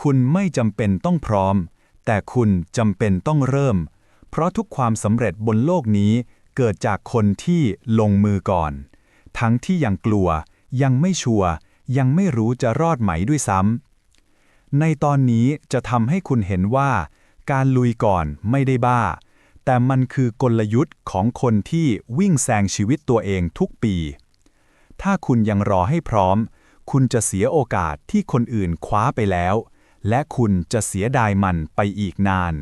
คุณไม่จำเป็นต้องพร้อม แต่คุณจำเป็นต้องเริ่ม เพราะทุกความสำเร็จบนโลกนี้เกิดจากคนที่ลงมือก่อน ทั้งที่ยังกลัว ยังไม่ชัวร์ยังไม่รู้จะรอดไหมด้วยซ้ำในตอนนี้จะทำให้คุณเห็นว่า การลุยก่อนไม่ได้บ้า แต่มันคือกลยุทธ์ของคนที่วิ่งแซงชีวิตตัวเองทุกปี ถ้าคุณยังรอให้พร้อม คุณจะเสียโอกาสที่คนอื่นคว้าไปแล้ว และคุณจะเสียดายมันไปอีกนาน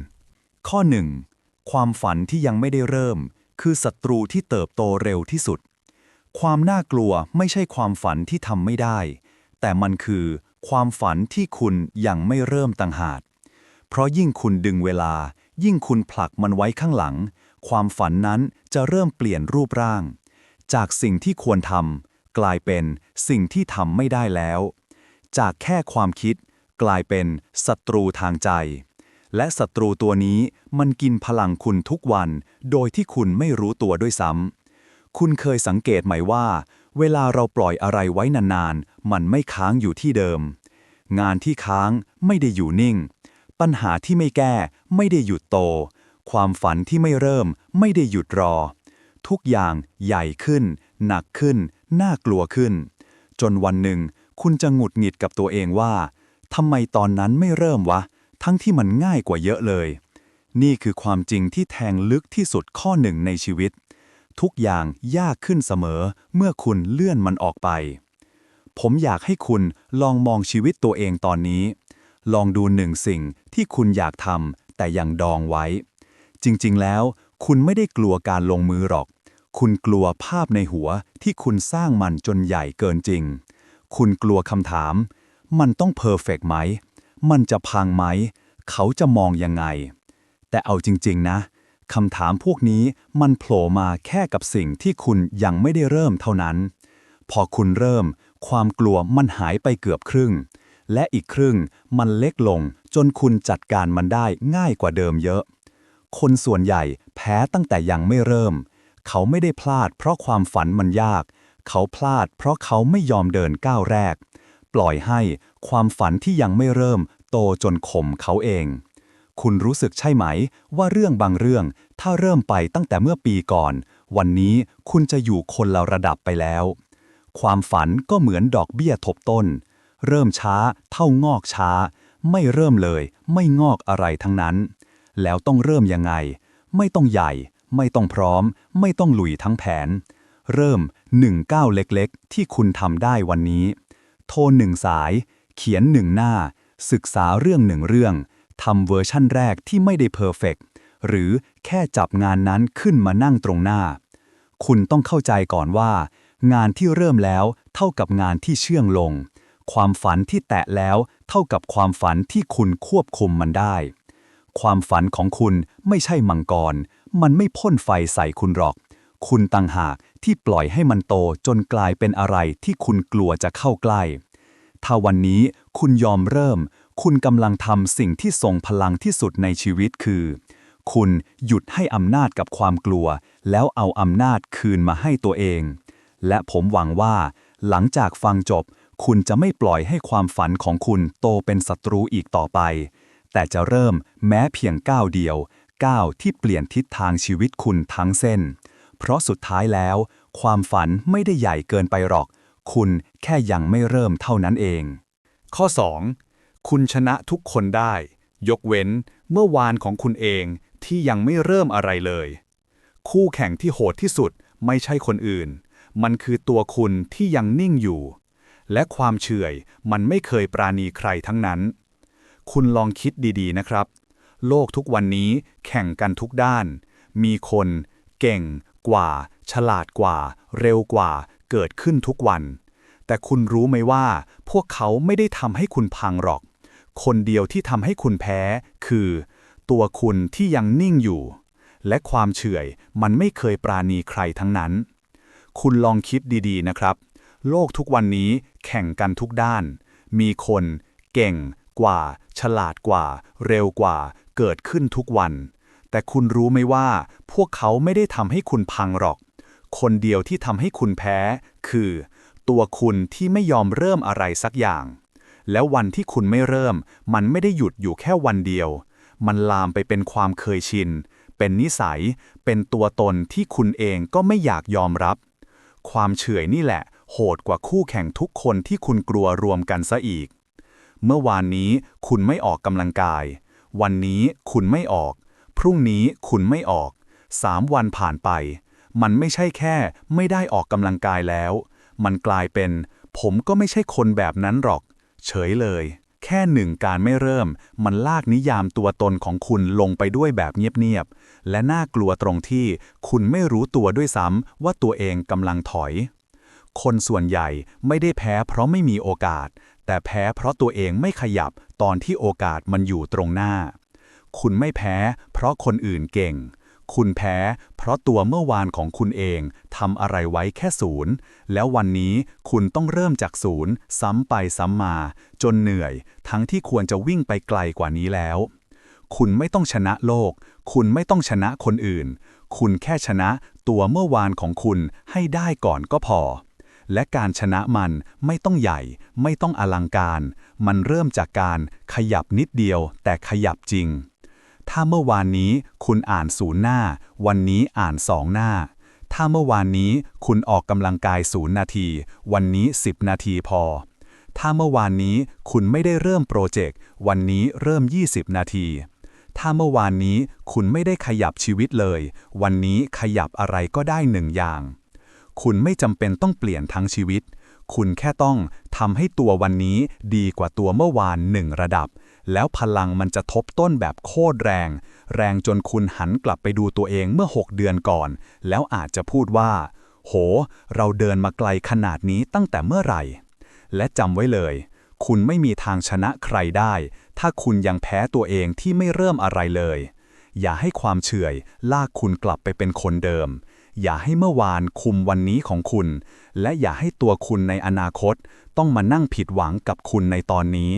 ข้อ 1. ความฝันที่ยังไม่ได้เริ่ม คือศัตรูที่เติบโตเร็วที่สุด ความน่ากลัวไม่ใช่ความฝันที่ทำไม่ได้ แต่มันคือความฝันที่คุณยังไม่เริ่มต่างหาก เพราะยิ่งคุณดึงเวลา ยิ่งคุณผลักมันไว้ข้างหลัง ความฝันนั้นจะเริ่มเปลี่ยนรูปร่าง จากสิ่งที่ควรทำกลายเป็นสิ่งที่ทำไม่ได้แล้ว จากแค่ความคิด กลายเป็นศัตรูทางใจ และศัตรูตัวนี้มันกินพลังคุณทุกวัน โดยที่คุณไม่รู้ตัวด้วยซ้ำคุณเคยสังเกตไหมว่า เวลาเราปล่อยอะไรไว้นานๆ มันไม่ค้างอยู่ที่เดิม งานที่ค้างไม่ได้อยู่นิ่ง ปัญหาที่ไม่แก้ไม่ได้หยุดโต ความฝันที่ไม่เริ่มไม่ได้หยุดรอ ทุกอย่างใหญ่ขึ้น หนักขึ้น น่ากลัวขึ้น จนวันหนึ่งคุณจะหงุดหงิดกับตัวเองว่า ทำไมตอนนั้นไม่เริ่มวะ ทั้งที่มันง่ายกว่าเยอะเลย นี่คือความจริงที่แทงลึกที่สุดข้อหนึ่งในชีวิต ทุกอย่างยากขึ้นเสมอเมื่อคุณเลื่อนมันออกไป ผมอยากให้คุณลองมองชีวิตตัวเองตอนนี้ ลองดูหนึ่งสิ่งที่คุณอยากทำแต่ยังดองไว้ จริงๆแล้ว คุณไม่ได้กลัวการลงมือหรอก คุณกลัวภาพในหัวที่คุณสร้างมันจนใหญ่เกินจริง คุณกลัวคำถาม มันต้องเพอร์เฟกไหม มันจะพังไหม เขาจะมองยังไง แต่เอาจริง ๆ นะคำถามพวกนี้มันโผล่มาแค่กับสิ่งที่คุณยังไม่ได้เริ่มเท่านั้น พอคุณเริ่ม ความกลัวมันหายไปเกือบครึ่ง และอีกครึ่งมันเล็กลงจนคุณจัดการมันได้ง่ายกว่าเดิมเยอะ คนส่วนใหญ่แพ้ตั้งแต่ยังไม่เริ่ม เขาไม่ได้พลาดเพราะความฝันมันยาก เขาพลาดเพราะเขาไม่ยอมเดินก้าวแรก ปล่อยให้ความฝันที่ยังไม่เริ่มโตจนข่มเขาเอง คุณรู้สึกใช่ไหม ว่าเรื่องบางเรื่อง ถ้าเริ่มไปตั้งแต่เมื่อปีก่อน วันนี้คุณจะอยู่คนละระดับไปแล้ว ความฝันก็เหมือนดอกเบี้ยทบต้น เริ่มช้า เท่างอกช้า ไม่เริ่มเลย ไม่งอกอะไรทั้งนั้น แล้วต้องเริ่มยังไง ไม่ต้องใหญ่ ไม่ต้องพร้อม ไม่ต้องลุยทั้งแผน เริ่มหนึ่งก้าวเล็กๆ ที่คุณทำได้วันนี้ โทรหนึ่งสาย เขียนหนึ่งหน้า ศึกษาเรื่องหนึ่งเรื่องทำเวอร์ชั่นแรกที่ไม่ได้เพอร์เฟกหรือแค่จับงานนั้นขึ้นมานั่งตรงหน้า คุณต้องเข้าใจก่อนว่า งานที่เริ่มแล้วเท่ากับงานที่เชื่องลง ความฝันที่แตะแล้วเท่ากับความฝันที่คุณควบคุมมันได้ ความฝันของคุณไม่ใช่มังกร มันไม่พ่นไฟใส่คุณหรอก คุณต่างหากที่ปล่อยให้มันโตจนกลายเป็นอะไรที่คุณกลัวจะเข้าใกล้ ถ้าวันนี้คุณยอมเริ่ม คุณกำลังทำสิ่งที่ทรงพลังที่สุดในชีวิตคือ คุณหยุดให้อำนาจกับความกลัว แล้วเอาอำนาจคืนมาให้ตัวเอง และผมหวังว่า หลังจากฟังจบ คุณจะไม่ปล่อยให้ความฝันของคุณโตเป็นศัตรูอีกต่อไป แต่จะเริ่มแม้เพียงก้าวเดียวก้าวที่เปลี่ยนทิศทางชีวิตคุณทั้งเส้น เพราะสุดท้ายแล้ว ความฝันไม่ได้ใหญ่เกินไปหรอก คุณแค่ยังไม่เริ่มเท่านั้นเอง ข้อ 2. คุณชนะทุกคนได้ ยกเว้นเมื่อวานของคุณเองที่ยังไม่เริ่มอะไรเลย คู่แข่งที่โหดที่สุดไม่ใช่คนอื่น มันคือตัวคุณที่ยังนิ่งอยู่ และความเฉื่อยมันไม่เคยปราณีใครทั้งนั้น คุณลองคิดดีๆนะครับ โลกทุกวันนี้แข่งกันทุกด้าน มีคน เก่ง กว่า ฉลาดกว่า เร็วกว่า เกิดขึ้นทุกวัน แต่คุณรู้ไหมว่า พวกเขาไม่ได้ทำให้คุณพังหรอก คนเดียวที่ทำให้คุณแพ้ คือ ตัวคุณที่ยังนิ่งอยู่ และความเฉื่อยมันไม่เคยปราณีใครทั้งนั้น คุณลองคิดดีๆนะครับ โลกทุกวันนี้แข่งกันทุกด้าน มีคน เก่ง กว่า ฉลาดกว่า เร็วกว่า เกิดขึ้นทุกวัน แต่คุณรู้ไหมว่า พวกเขาไม่ได้ทำให้คุณพังหรอก คนเดียวที่ทำให้คุณแพ้ คือ ตัวคุณที่ไม่ยอมเริ่มอะไรสักอย่าง แล้ววันที่คุณไม่เริ่ม มันไม่ได้หยุดอยู่แค่วันเดียว มันลามไปเป็นความเคยชิน เป็นนิสัย เป็นตัวตนที่คุณเองก็ไม่อยากยอมรับ ความเฉื่อยนี่แหละ โหดกว่าคู่แข่งทุกคนที่คุณกลัวรวมกันซะอีก เมื่อวานนี้คุณไม่ออกกำลังกาย วันนี้คุณไม่ออก รุ่งนี้คุณไม่ออกสามวันผ่านไป มันไม่ใช่แค่ไม่ได้ออกกำลังกายแล้ว มันกลายเป็น ผมก็ไม่ใช่คนแบบนั้นหรอก เฉยเลย แค่หนึ่งการไม่เริ่ม มันลากนิยามตัวตนของคุณลงไปด้วยแบบเงียบๆ และน่ากลัวตรงที่คุณไม่รู้ตัวด้วยซ้ำว่าตัวเองกำลังถอย คนส่วนใหญ่ไม่ได้แพ้เพราะไม่มีโอกาส แต่แพ้เพราะตัวเองไม่ขยับตอนที่โอกาสมันอยู่ตรงหน้า คุณไม่แพ้ เพราะคนอื่นเก่ง คุณแพ้ เพราะตัวเมื่อวานของคุณเองทำอะไรไว้แค่ศูนย์ แล้ววันนี้คุณต้องเริ่มจากศูนย์ ซ้ำไปซ้ำมา จนเหนื่อย ทั้งที่ควรจะวิ่งไปไกลกว่านี้แล้ว คุณไม่ต้องชนะโลก คุณไม่ต้องชนะคนอื่น คุณแค่ชนะตัวเมื่อวานของคุณให้ได้ก่อนก็พอและการชนะมันไม่ต้องใหญ่ ไม่ต้องอลังการ มันเริ่มจากการขยับนิดเดียวแต่ขยับจริง ถ้าเมื่อวานนี้คุณอ่านศูนย์หน้า วันนี้อ่านสองหน้า ถ้าเมื่อวานนี้คุณออกกำลังกายศูนย์นาที วันนี้ 10 นาทีพอ ถ้าเมื่อวานนี้คุณไม่ได้เริ่มโปรเจกต์ วันนี้เริ่ม 20 นาที ถ้าเมื่อวานนี้คุณไม่ได้ขยับชีวิตเลย วันนี้ขยับอะไรก็ได้หนึ่งอย่าง คุณไม่จำเป็นต้องเปลี่ยนทั้งชีวิต คุณแค่ต้องทำให้ตัววันนี้ดีกว่าตัวเมื่อวานหนึ่งระดับ แล้วพลังมันจะทบต้นแบบโคตรแรง แรงจนคุณหันกลับไปดูตัวเองเมื่อ 6 เดือนก่อน แล้วอาจจะพูดว่า โห เราเดินมาไกลขนาดนี้ตั้งแต่เมื่อไหร่ และจำไว้เลย คุณไม่มีทางชนะใครได้ ถ้าคุณยังแพ้ตัวเองที่ไม่เริ่มอะไรเลย อย่าให้ความเฉื่อย ลากคุณกลับไปเป็นคนเดิมอย่าให้เมื่อวานคุมวันนี้ของคุณ และอย่าให้ตัวคุณในอนาคต ต้องมานั่งผิดหวังกับคุณในตอนนี้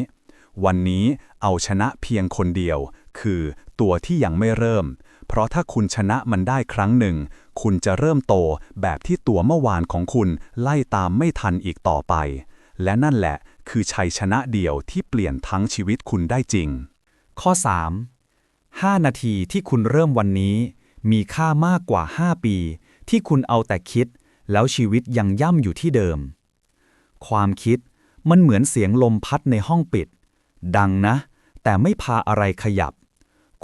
วันนี้เอาชนะเพียงคนเดียว คือตัวที่ยังไม่เริ่ม เพราะถ้าคุณชนะมันได้ครั้งหนึ่ง คุณจะเริ่มโตแบบที่ตัวเมื่อวานของคุณไล่ตามไม่ทันอีกต่อไป และนั่นแหละคือชัยชนะเดียวที่เปลี่ยนทั้งชีวิตคุณได้จริง ข้อ 3. 5 นาทีที่คุณเริ่มวันนี้ มีค่ามากกว่า 5 ปี ที่คุณเอาแต่คิด แล้วชีวิตยังย่ำอยู่ที่เดิม ความคิดมันเหมือนเสียงลมพัดในห้องปิด ดังนะ แต่ไม่พาอะไรขยับ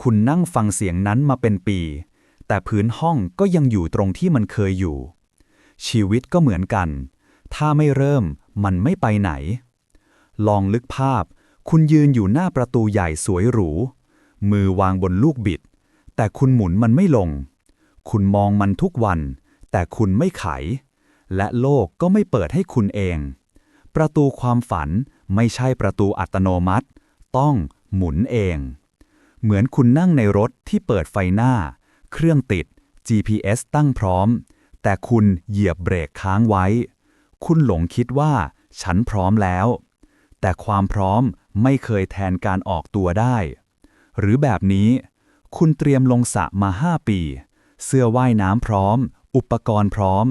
คุณนั่งฟังเสียงนั้นมาเป็นปี แต่พื้นห้องก็ยังอยู่ตรงที่มันเคยอยู่ ชีวิตก็เหมือนกัน ถ้าไม่เริ่มมันไม่ไปไหน ลองลึกภาพ คุณยืนอยู่หน้าประตูใหญ่สวยหรู มือวางบนลูกบิด แต่คุณหมุนมันไม่ลง คุณมองมันทุกวัน แต่คุณไม่ไข และโลกก็ไม่เปิดให้คุณเอง ประตูความฝัน ไม่ใช่ประตูอัตโนมัติ ต้องหมุนเอง เหมือนคุณนั่งในรถที่เปิดไฟหน้า เครื่องติด GPS ตั้งพร้อม แต่คุณเหยียบเบรกค้างไว้ คุณหลงคิดว่า ฉันพร้อมแล้ว แต่ความพร้อมไม่เคยแทนการออกตัวได้ หรือแบบนี้ คุณเตรียมลงสระมาห้าปี เสื้อว่ายน้ำพร้อม อุปกรณ์พร้อม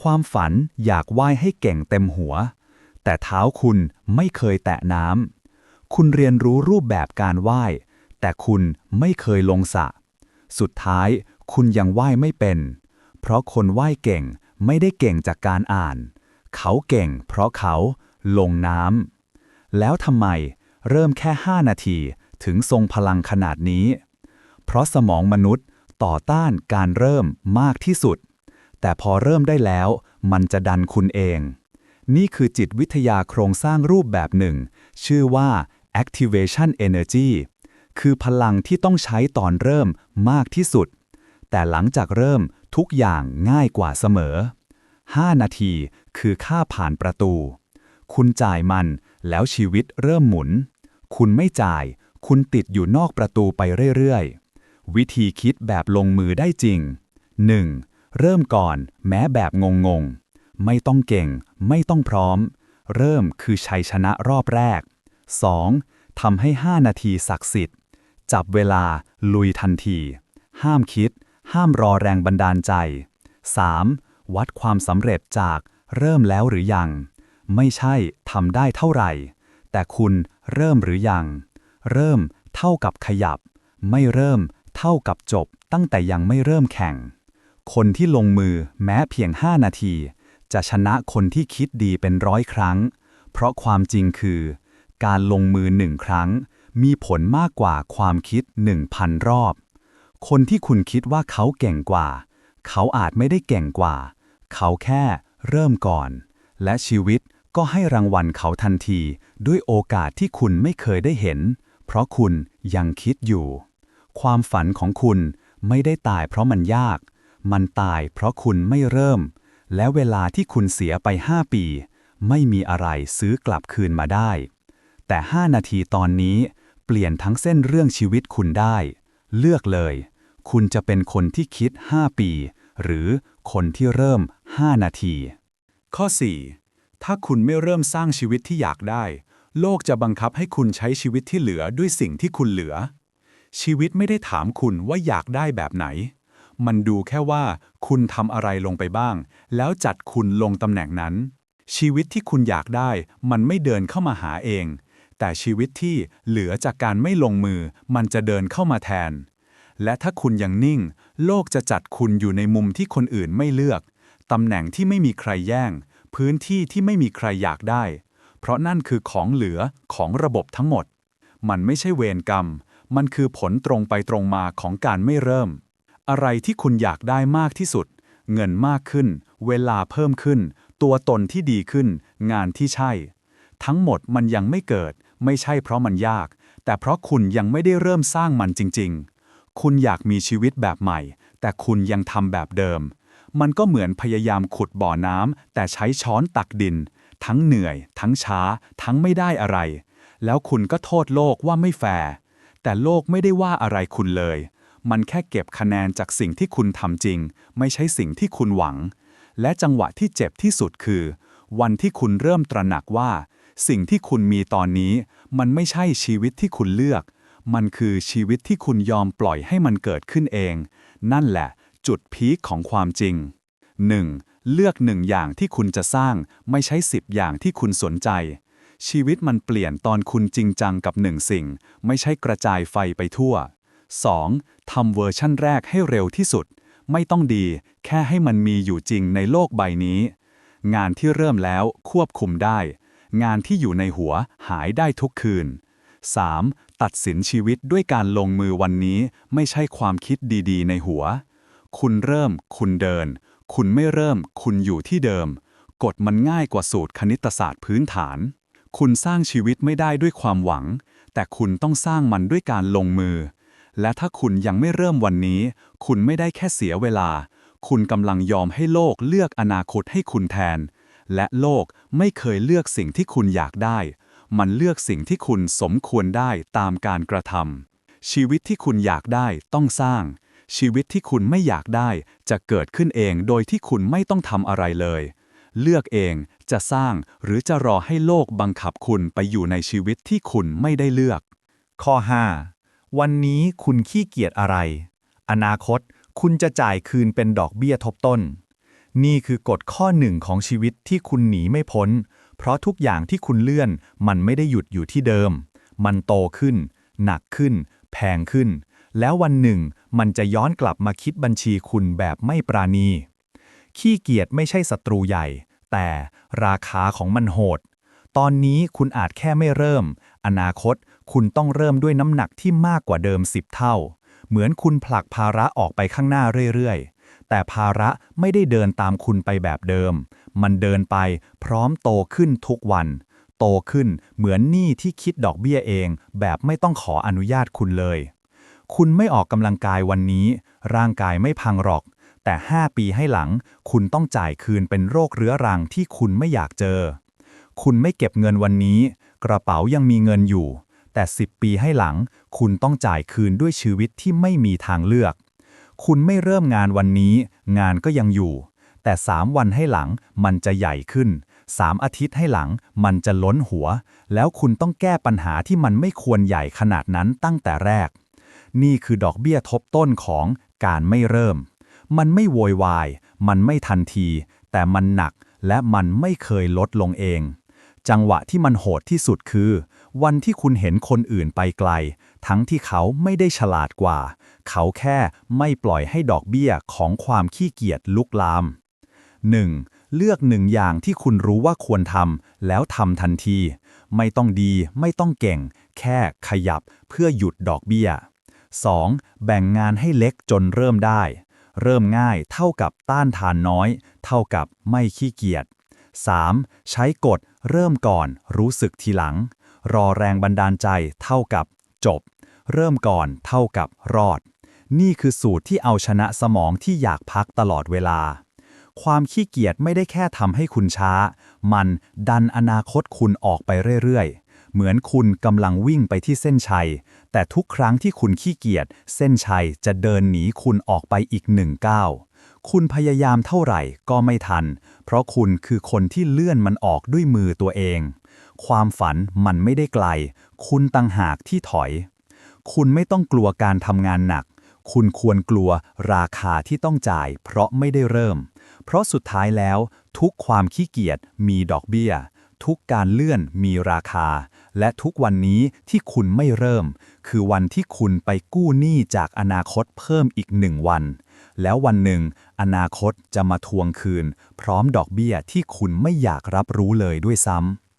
ความฝันอยากว่ายให้เก่งเต็มหัว แต่เท้าคุณไม่เคยแตะน้ำ คุณเรียนรู้รูปแบบการว่าย แต่คุณไม่เคยลงสระ สุดท้ายคุณยังว่ายไม่เป็น เพราะคนว่ายเก่งไม่ได้เก่งจากการอ่าน เขาเก่งเพราะเขาลงน้ำ แล้วทำไมเริ่มแค่ 5 นาทีถึงทรงพลังขนาดนี้ เพราะสมองมนุษย์ต่อต้านการเริ่มมากที่สุด แต่พอเริ่มได้แล้วมันจะดันคุณเอง นี่คือจิตวิทยาโครงสร้างรูปแบบหนึ่ง ชื่อว่า activation energy คือพลังที่ต้องใช้ตอนเริ่มมากที่สุด แต่หลังจากเริ่มทุกอย่างง่ายกว่าเสมอ 5 นาทีคือค่าผ่านประตู คุณจ่ายมันแล้วชีวิตเริ่มหมุน คุณไม่จ่าย คุณติดอยู่นอกประตูไปเรื่อยๆ วิธีคิดแบบลงมือได้จริง 1. เริ่มก่อนแม้แบบงงๆ ไม่ต้องเก่ง ไม่ต้องพร้อม เริ่มคือชัยชนะรอบแรก 2. ทำให้ 5 นาทีศักดิ์สิทธิ์ จับเวลาลุยทันที ห้ามคิด ห้ามรอแรงบันดาลใจ 3. วัดความสำเร็จจากเริ่มแล้วหรือยัง ไม่ใช่ทำได้เท่าไหร่ แต่คุณเริ่มหรือยัง เริ่มเท่ากับขยับ ไม่เริ่มเท่ากับจบตั้งแต่ยังไม่เริ่มแข่ง คนที่ลงมือแม้เพียง 5 นาที จะชนะคนที่คิดดีเป็นร้อยครั้ง เพราะความจริงคือ การลงมือหนึ่งครั้ง มีผลมากกว่าความคิดหนึ่งพันรอบ คนที่คุณคิดว่าเขาเก่งกว่า เขาอาจไม่ได้เก่งกว่า เขาแค่เริ่มก่อน และชีวิตก็ให้รางวัลเขาทันทีด้วยโอกาสที่คุณไม่เคยได้เห็น เพราะคุณยังคิดอยู่ ความฝันของคุณไม่ได้ตายเพราะมันยาก มันตายเพราะคุณไม่เริ่ม และเวลาที่คุณเสียไป 5 ปี ไม่มีอะไรซื้อกลับคืนมาได้ แต่ 5 นาทีตอนนี้เปลี่ยนทั้งเส้นเรื่องชีวิตคุณได้ เลือกเลย คุณจะเป็นคนที่คิด 5 ปี หรือคนที่เริ่ม 5 นาที ข้อ 4. ถ้าคุณไม่เริ่มสร้างชีวิตที่อยากได้ โลกจะบังคับให้คุณใช้ชีวิตที่เหลือด้วยสิ่งที่คุณเหลือ ชีวิตไม่ได้ถามคุณว่าอยากได้แบบไหน มันดูแค่ว่าคุณทำอะไรลงไปบ้าง แล้วจัดคุณลงตำแหน่งนั้น ชีวิตที่คุณอยากได้ มันไม่เดินเข้ามาหาเอง แต่ชีวิตที่เหลือจากการไม่ลงมือ มันจะเดินเข้ามาแทน และถ้าคุณยังนิ่ง โลกจะจัดคุณอยู่ในมุมที่คนอื่นไม่เลือกตำแหน่งที่ไม่มีใครแย่ง พื้นที่ที่ไม่มีใครอยากได้ เพราะนั่นคือของเหลือของระบบทั้งหมด มันไม่ใช่เวรกรรม มันคือผลตรงไปตรงมาของการไม่เริ่ม อะไรที่คุณอยากได้มากที่สุด เงินมากขึ้น เวลาเพิ่มขึ้น ตัวตนที่ดีขึ้น งานที่ใช่ ทั้งหมดมันยังไม่เกิด ไม่ใช่เพราะมันยาก แต่เพราะคุณยังไม่ได้เริ่มสร้างมันจริง ๆ คุณอยากมีชีวิตแบบใหม่ แต่คุณยังทำแบบเดิม มันก็เหมือนพยายามขุดบ่อน้ำแต่ใช้ช้อนตักดิน ทั้งเหนื่อย ทั้งช้า ทั้งไม่ได้อะไร แล้วคุณก็โทษโลกว่าไม่แฟร์แต่โลกไม่ได้ว่าอะไรคุณเลย มันแค่เก็บคะแนนจากสิ่งที่คุณทำจริง ไม่ใช่สิ่งที่คุณหวัง และจังหวะที่เจ็บที่สุดคือ วันที่คุณเริ่มตระหนักว่า สิ่งที่คุณมีตอนนี้ มันไม่ใช่ชีวิตที่คุณเลือก มันคือชีวิตที่คุณยอมปล่อยให้มันเกิดขึ้นเอง นั่นแหละ จุดพีคของความจริง 1. เลือกหนึ่งอย่างที่คุณจะสร้าง ไม่ใช่สิบอย่างที่คุณสนใจชีวิตมันเปลี่ยนตอนคุณจริงจังกับหนึ่งสิ่ง ไม่ใช่กระจายไฟไปทั่ว 2. ทำเวอร์ชั่นแรกให้เร็วที่สุด ไม่ต้องดี แค่ให้มันมีอยู่จริงในโลกใบนี้ งานที่เริ่มแล้วควบคุมได้ งานที่อยู่ในหัวหายได้ทุกคืน 3. ตัดสินชีวิตด้วยการลงมือวันนี้ ไม่ใช่ความคิดดีๆ ในหัว คุณเริ่ม คุณเดิน คุณไม่เริ่ม คุณอยู่ที่เดิม กฎมันง่ายกว่าสูตรคณิตศาสตร์พื้นฐาน คุณสร้างชีวิตไม่ได้ด้วยความหวัง แต่คุณต้องสร้างมันด้วยการลงมือ และถ้าคุณยังไม่เริ่มวันนี้ คุณไม่ได้แค่เสียเวลา คุณกำลังยอมให้โลกเลือกอนาคตให้คุณแทน และโลกไม่เคยเลือกสิ่งที่คุณอยากได้ มันเลือกสิ่งที่คุณสมควรได้ตามการกระทำชีวิตที่คุณอยากได้ต้องสร้าง ชีวิตที่คุณไม่อยากได้จะเกิดขึ้นเองโดยที่คุณไม่ต้องทำอะไรเลย เลือกเองจะสร้างหรือจะรอให้โลกบังคับคุณไปอยู่ในชีวิตที่คุณไม่ได้เลือก ข้อ 5. วันนี้คุณขี้เกียจอะไร อนาคตคุณจะจ่ายคืนเป็นดอกเบี้ยทบต้น นี่คือกฎข้อหนึ่งของชีวิตที่คุณหนีไม่พ้น เพราะทุกอย่างที่คุณเลื่อน มันไม่ได้หยุดอยู่ที่เดิม มันโตขึ้น หนักขึ้น แพงขึ้น แล้ววันหนึ่ง มันจะย้อนกลับมาคิดบัญชีคุณแบบไม่ปราณี ขี้เกียจไม่ใช่ศัตรูใหญ่ แต่ราคาของมันโหด ตอนนี้คุณอาจแค่ไม่เริ่ม อนาคต คุณต้องเริ่มด้วยน้ำหนักที่มากกว่าเดิม 10 เท่า เหมือนคุณผลักภาระออกไปข้างหน้าเรื่อยๆ แต่ภาระไม่ได้เดินตามคุณไปแบบเดิม มันเดินไปพร้อมโตขึ้นทุกวัน โตขึ้นเหมือนหนี้ที่คิดดอกเบี้ยเอง แบบไม่ต้องขออนุญาตคุณเลย คุณไม่ออกกำลังกายวันนี้ ร่างกายไม่พังหรอก แต่ 5 ปีให้หลัง คุณต้องจ่ายคืนเป็นโรคเรื้อรังที่คุณไม่อยากเจอ คุณไม่เก็บเงินวันนี้ กระเป๋ายังมีเงินอยู่ แต่ 10 ปีให้หลัง คุณต้องจ่ายคืนด้วยชีวิตที่ไม่มีทางเลือก คุณไม่เริ่มงานวันนี้ งานก็ยังอยู่ แต่ 3 วันให้หลังมันจะใหญ่ขึ้น 3 อาทิตย์ให้หลังมันจะล้นหัว แล้วคุณต้องแก้ปัญหาที่มันไม่ควรใหญ่ขนาดนั้นตั้งแต่แรก นี่คือดอกเบี้ยทบต้นของการไม่เริ่ม มันไม่โวยวาย มันไม่ทันที แต่มันหนักและมันไม่เคยลดลงเอง จังหวะที่มันโหดที่สุดคือ วันที่คุณเห็นคนอื่นไปไกล ทั้งที่เขาไม่ได้ฉลาดกว่า เขาแค่ไม่ปล่อยให้ดอกเบี้ยของความขี้เกียจลุกลาม 1. เลือกหนึ่งอย่างที่คุณรู้ว่าควรทำแล้วทำทันที ไม่ต้องดีไม่ต้องเก่ง แค่ขยับเพื่อหยุดดอกเบี้ย 2. แบ่งงานให้เล็กจนเริ่มได้ เริ่มง่ายเท่ากับต้านทานน้อย เท่ากับไม่ขี้เกียจ 3. ใช้กฎเริ่มก่อนรู้สึกทีหลัง รอแรงบันดาลใจเท่ากับจบ เริ่มก่อนเท่ากับรอด นี่คือสูตรที่เอาชนะสมองที่อยากพักตลอดเวลา ความขี้เกียจไม่ได้แค่ทำให้คุณช้า มันดันอนาคตคุณออกไปเรื่อยๆ เหมือนคุณกำลังวิ่งไปที่เส้นชัย แต่ทุกครั้งที่คุณขี้เกียจเส้นชัยจะเดินหนีคุณออกไปอีกหนึ่งก้าวคุณพยายามเท่าไหร่ก็ไม่ทัน เพราะคุณคือคนที่เลื่อนมันออกด้วยมือตัวเอง ความฝันมันไม่ได้ไกล คุณตังหากที่ถอย คุณไม่ต้องกลัวการทำงานหนัก คุณควรกลัวราคาที่ต้องจ่าย เพราะไม่ได้เริ่ม เพราะสุดท้ายแล้ว ทุกความขี้เกียจมีดอกเบี้ย ทุกการเลื่อนมีราคา และทุกวันนี้ที่คุณไม่เริ่ม คือวันที่คุณไปกู้หนี้จากอนาคตเพิ่มอีกหนึ่งวัน แล้ววันหนึ่ง อนาคตจะมาทวงคืน พร้อมดอกเบี้ยที่คุณไม่อยากรับรู้เลยด้วยซ้ำ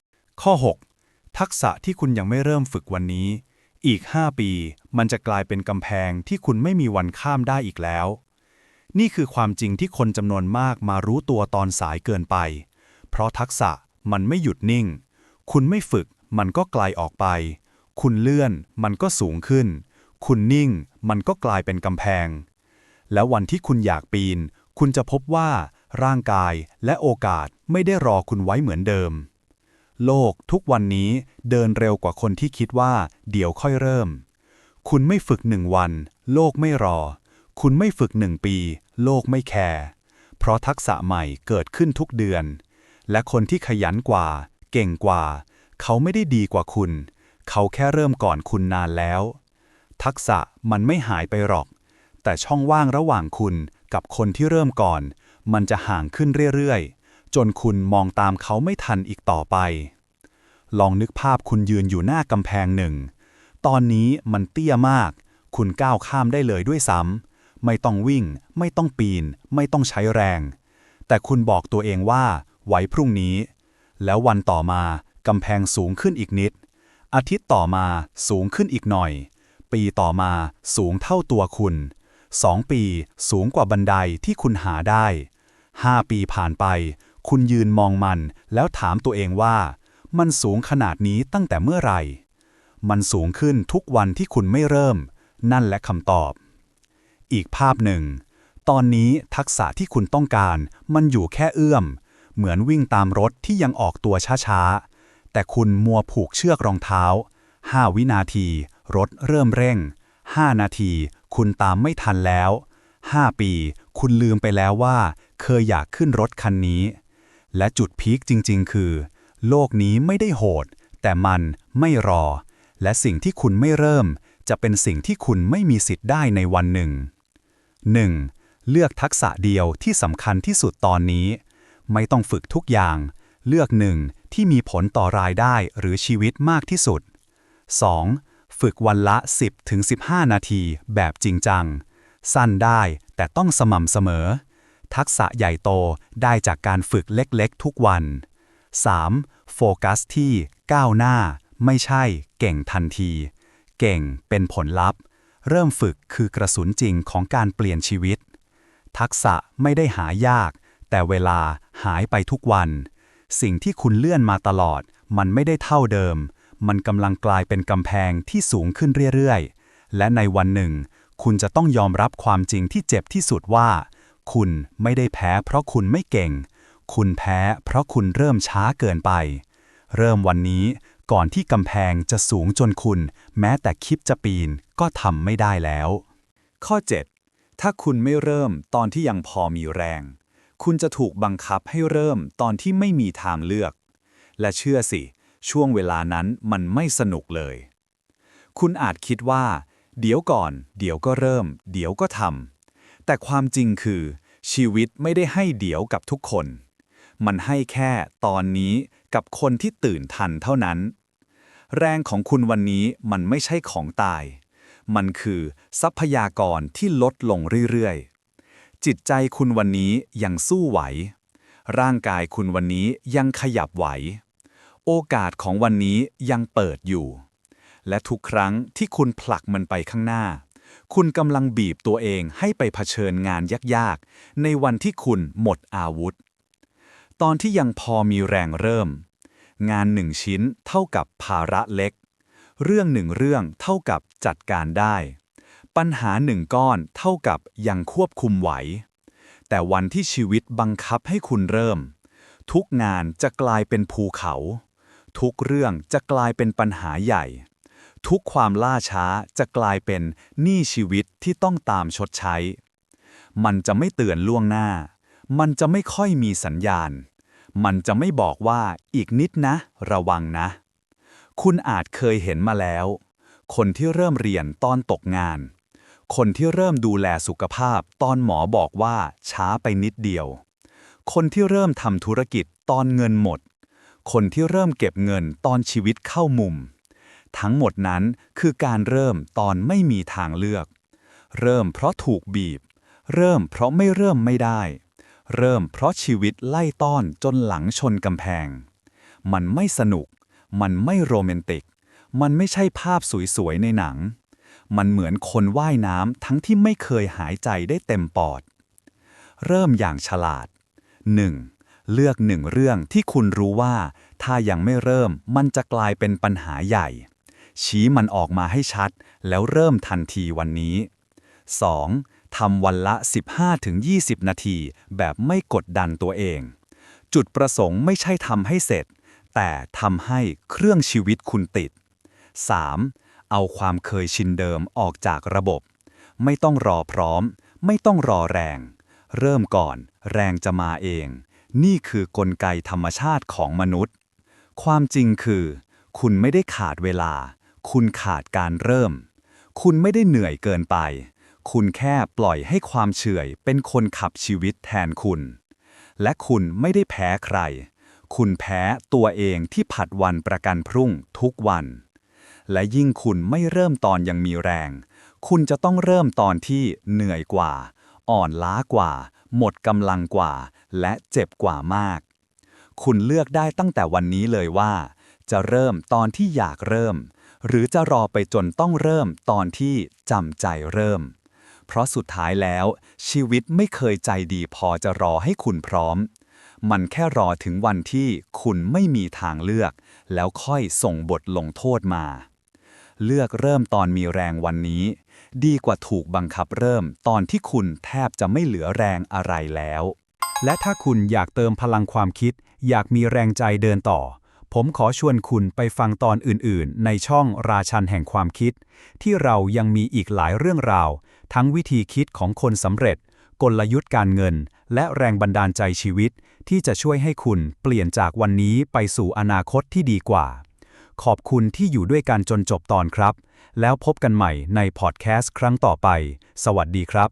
ข้อ 6 ทักษะที่คุณยังไม่เริ่มฝึกวันนี้ อีก 5 ปี มันจะกลายเป็นกำแพงที่คุณไม่มีวันข้ามได้อีกแล้ว นี่คือความจริงที่คนจำนวนมากมารู้ตัวตอนสายเกินไป เพราะทักษะมันไม่หยุดนิ่ง คุณไม่ฝึกมันก็ไกลออกไป คุณเลื่อนมันก็สูงขึ้น คุณนิ่งมันก็กลายเป็นกำแพง แล้ววันที่คุณอยากปีน คุณจะพบว่าร่างกายและโอกาสไม่ได้รอคุณไว้เหมือนเดิม โลกทุกวันนี้เดินเร็วกว่าคนที่คิดว่า เดี๋ยวค่อยเริ่ม คุณไม่ฝึกหนึ่งวัน โลกไม่รอ คุณไม่ฝึกหนึ่งปี โลกไม่แคร์ เพราะทักษะใหม่เกิดขึ้นทุกเดือน และคนที่ขยันกว่า เก่งกว่า เขาไม่ได้ดีกว่าคุณ เขาแค่เริ่มก่อนคุณนานแล้ว ทักษะมันไม่หายไปหรอก แต่ช่องว่างระหว่างคุณกับคนที่เริ่มก่อน มันจะห่างขึ้นเรื่อยๆ จนคุณมองตามเขาไม่ทันอีกต่อไป ลองนึกภาพคุณยืนอยู่หน้ากำแพงหนึ่ง ตอนนี้มันเตี้ยมาก คุณก้าวข้ามได้เลยด้วยซ้ำ ไม่ต้องวิ่ง ไม่ต้องปีน ไม่ต้องใช้แรง แต่คุณบอกตัวเองว่า ไว้พรุ่งนี้ แล้ววันต่อมากำแพงสูงขึ้นอีกนิด อาทิตย์ต่อมาสูงขึ้นอีกหน่อย ปีต่อมาสูงเท่าตัวคุณสองปีสูงกว่าบันไดที่คุณหาได้ห้าปีผ่านไป คุณยืนมองมัน แล้วถามตัวเองว่า มันสูงขนาดนี้ตั้งแต่เมื่อไหร่ มันสูงขึ้นทุกวันที่คุณไม่เริ่ม นั่นแหละคำตอบ อีกภาพหนึ่ง ตอนนี้ทักษะที่คุณต้องการ มันอยู่แค่เอื้อม เหมือนวิ่งตามรถที่ยังออกตัวช้าๆ แต่คุณมัวผูกเชือกรองเท้า 5 วินาที รถเริ่มเร่ง 5 นาที คุณตามไม่ทันแล้ว 5 ปี คุณลืมไปแล้วว่า เคยอยากขึ้นรถคันนี้ และจุดพีคจริง ๆ คือ โลกนี้ไม่ได้โหด แต่มันไม่รอ และสิ่งที่คุณไม่เริ่ม จะเป็นสิ่งที่คุณไม่มีสิทธิ์ได้ในวันหนึ่ง 1. เลือกทักษะเดียวที่สำคัญที่สุดตอนนี้ ไม่ต้องฝึกทุกอย่าง เลือกหนึ่งที่มีผลต่อรายได้หรือชีวิตมากที่สุด 2. ฝึกวันละ 10-15 นาทีแบบจริงจัง สั้นได้แต่ต้องสม่ำเสมอ ทักษะใหญ่โตได้จากการฝึกเล็กๆ ทุกวัน 3. โฟกัสที่ก้าวหน้า ไม่ใช่เก่งทันที เก่งเป็นผลลัพธ์ เริ่มฝึกคือกระสุนจริงของการเปลี่ยนชีวิต ทักษะไม่ได้หายาก แต่เวลาหายไปทุกวัน สิ่งที่คุณเลื่อนมาตลอด มันไม่ได้เท่าเดิม มันกำลังกลายเป็นกำแพงที่สูงขึ้นเรื่อยๆ และในวันหนึ่ง คุณจะต้องยอมรับความจริงที่เจ็บที่สุดว่า คุณไม่ได้แพ้เพราะคุณไม่เก่ง คุณแพ้เพราะคุณเริ่มช้าเกินไป เริ่มวันนี้ก่อนที่กำแพงจะสูงจนคุณ แม้แต่คิดจะปีนก็ทำไม่ได้แล้ว ข้อ 7 ถ้าคุณไม่เริ่มตอนที่ยังพอมีแรง คุณจะถูกบังคับให้เริ่มตอนที่ไม่มีทางเลือก และเชื่อสิ ช่วงเวลานั้นมันไม่สนุกเลย คุณอาจคิดว่า เดี๋ยวก่อน เดี๋ยวก็เริ่ม เดี๋ยวก็ทำแต่ความจริงคือ ชีวิตไม่ได้ให้เดี๋ยวกับทุกคน มันให้แค่ตอนนี้กับคนที่ตื่นทันเท่านั้น แรงของคุณวันนี้มันไม่ใช่ของตาย มันคือทรัพยากรที่ลดลงเรื่อยๆ จิตใจคุณวันนี้ยังสู้ไหว ร่างกายคุณวันนี้ยังขยับไหว โอกาสของวันนี้ยังเปิดอยู่ และทุกครั้งที่คุณผลักมันไปข้างหน้า คุณกำลังบีบตัวเองให้ไปเผชิญงานยากๆ ในวันที่คุณหมดอาวุธ ตอนที่ยังพอมีแรงเริ่ม งานหนึ่งชิ้นเท่ากับภาระเล็ก เรื่องหนึ่งเรื่องเท่ากับจัดการได้ ปัญหาหนึ่งก้อนเท่ากับยังควบคุมไหว แต่วันที่ชีวิตบังคับให้คุณเริ่ม ทุกงานจะกลายเป็นภูเขา ทุกเรื่องจะกลายเป็นปัญหาใหญ่ ทุกความล่าช้าจะกลายเป็นหนี้ชีวิตที่ต้องตามชดใช้ มันจะไม่เตือนล่วงหน้า มันจะไม่ค่อยมีสัญญาณ มันจะไม่บอกว่าอีกนิดนะ ระวังนะ คุณอาจเคยเห็นมาแล้ว คนที่เริ่มเรียนตอนตกงาน คนที่เริ่มดูแลสุขภาพตอนหมอบอกว่าช้าไปนิดเดียว คนที่เริ่มทำธุรกิจตอนเงินหมด คนที่เริ่มเก็บเงินตอนชีวิตเข้ามุม ทั้งหมดนั้นคือการเริ่มตอนไม่มีทางเลือก เริ่มเพราะถูกบีบ เริ่มเพราะไม่เริ่มไม่ได้ เริ่มเพราะชีวิตไล่ต้อนจนหลังชนกำแพง มันไม่สนุก มันไม่โรแมนติก มันไม่ใช่ภาพสวยๆในหนัง มันเหมือนคนว่ายน้ำทั้งที่ไม่เคยหายใจได้เต็มปอด เริ่มอย่างฉลาด 1. เลือกหนึ่งเรื่องที่คุณรู้ว่า ถ้ายังไม่เริ่มมันจะกลายเป็นปัญหาใหญ่ ชี้มันออกมาให้ชัด แล้วเริ่มทันทีวันนี้ 2. ทำวันละ 15-20 นาที แบบไม่กดดันตัวเอง จุดประสงค์ไม่ใช่ทำให้เสร็จ แต่ทำให้เครื่องชีวิตคุณติด 3. เอาความเคยชินเดิมออกจากระบบ ไม่ต้องรอพร้อม ไม่ต้องรอแรง เริ่มก่อน แรงจะมาเอง นี่คือกลไกธรรมชาติของมนุษย์ ความจริงคือ คุณไม่ได้ขาดเวลา คุณขาดการเริ่ม คุณไม่ได้เหนื่อยเกินไป คุณแค่ปล่อยให้ความเฉื่อยเป็นคนขับชีวิตแทนคุณ และคุณไม่ได้แพ้ใคร คุณแพ้ตัวเองที่ผัดวันประกันพรุ่งทุกวัน และยิ่งคุณไม่เริ่มตอนยังมีแรง คุณจะต้องเริ่มตอนที่เหนื่อยกว่า อ่อนล้ากว่า หมดกำลังกว่า และเจ็บกว่ามาก คุณเลือกได้ตั้งแต่วันนี้เลยว่าจะเริ่มตอนที่อยากเริ่ม หรือจะรอไปจนต้องเริ่มตอนที่จำใจเริ่ม เพราะสุดท้ายแล้ว ชีวิตไม่เคยใจดีพอจะรอให้คุณพร้อม มันแค่รอถึงวันที่คุณไม่มีทางเลือก แล้วค่อยส่งบทลงโทษมา เลือกเริ่มตอนมีแรงวันนี้ ดีกว่าถูกบังคับเริ่มตอนที่คุณแทบจะไม่เหลือแรงอะไรแล้ว และถ้าคุณอยากเติมพลังความคิด อยากมีแรงใจเดินต่อ ผมขอชวนคุณไปฟังตอนอื่นๆ ในช่องราชันแห่งความคิด ที่เรายังมีอีกหลายเรื่องราว ทั้งวิธีคิดของคนสำเร็จ กลยุทธ์การเงิน และแรงบันดาลใจชีวิต ที่จะช่วยให้คุณเปลี่ยนจากวันนี้ไปสู่อนาคตที่ดีกว่า ขอบคุณที่อยู่ด้วยกันจนจบตอนครับ แล้วพบกันใหม่ในพอดแคสต์ครั้งต่อไป สวัสดีครับ